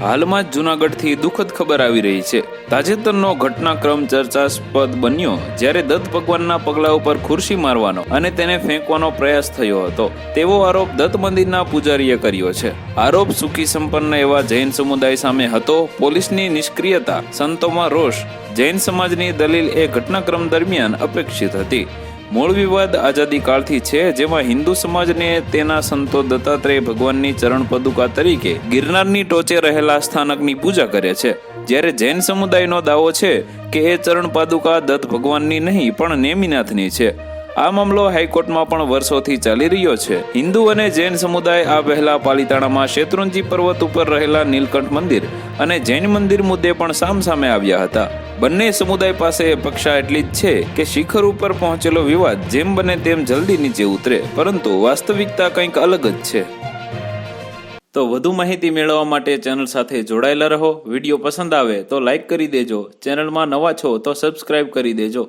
હાલમાં જ જૂનાગઢથી દુઃખદ ખબર આવી રહી છે. તાજેતરનો ઘટનાક્રમ ચર્ચાસ્પદ બન્યો, જ્યારે દત્ત ભગવાનના પગલા ઉપર ખુરશી મારવાનો અને તેને ફેંકવાનો પ્રયાસ થયો હતો. તેવો આરોપ દત્ત મંદિરના પૂજારીએ કર્યો છે. આરોપ સુખી સંપન્ન એવા જૈન સમુદાય સામે હતો. પોલીસની નિષ્ક્રિયતા, સંતોમાં રોષ, જૈન સમાજની દલીલ એ ઘટનાક્રમ દરમિયાન અપેક્ષિત હતી. મૂળ વિવાદ આઝાદી કાળથી છે, જેમાં હિન્દુ સમાજને તેના સંતો દત્તાત્રેય ભગવાનની ચરણ પદુકા તરીકે ગિરનારની ટોચે રહેલા સ્થાનકની પૂજા કરે છે. જ્યારે જૈન સમુદાયનો દાવો છે કે એ ચરણ પાદુકા દત્ત ભગવાનની નહીં, પણ નેમિનાથની છે. આ મામલો હાઈકોર્ટમાં પણ વર્ષોથી ચાલી રહ્યો છે. હિન્દુ અને જૈન સમુદાય આ પહેલા પાલિતાણામાં શેત્રુંજી પર્વત ઉપર રહેલા નીલકંઠ મંદિર અને જૈન મંદિર મુદ્દે પણ સામસામે આવ્યા હતા. બંને સમુદાય પાસે અપેક્ષા એટલી જ છે કે શિખર ઉપર પહોંચેલો વિવાદ જેમ બને તેમ જલ્દી નીચે ઉતરે, પરંતુ વાસ્તવિકતા કંઈક અલગ જ છે. તો વધુ માહિતી મેળવવા માટે ચેનલ સાથે જોડાયેલા રહો. વીડિયો પસંદ આવે તો લાઈક કરી દેજો. ચેનલમાં નવા છો તો સબસ્ક્રાઇબ કરી દેજો.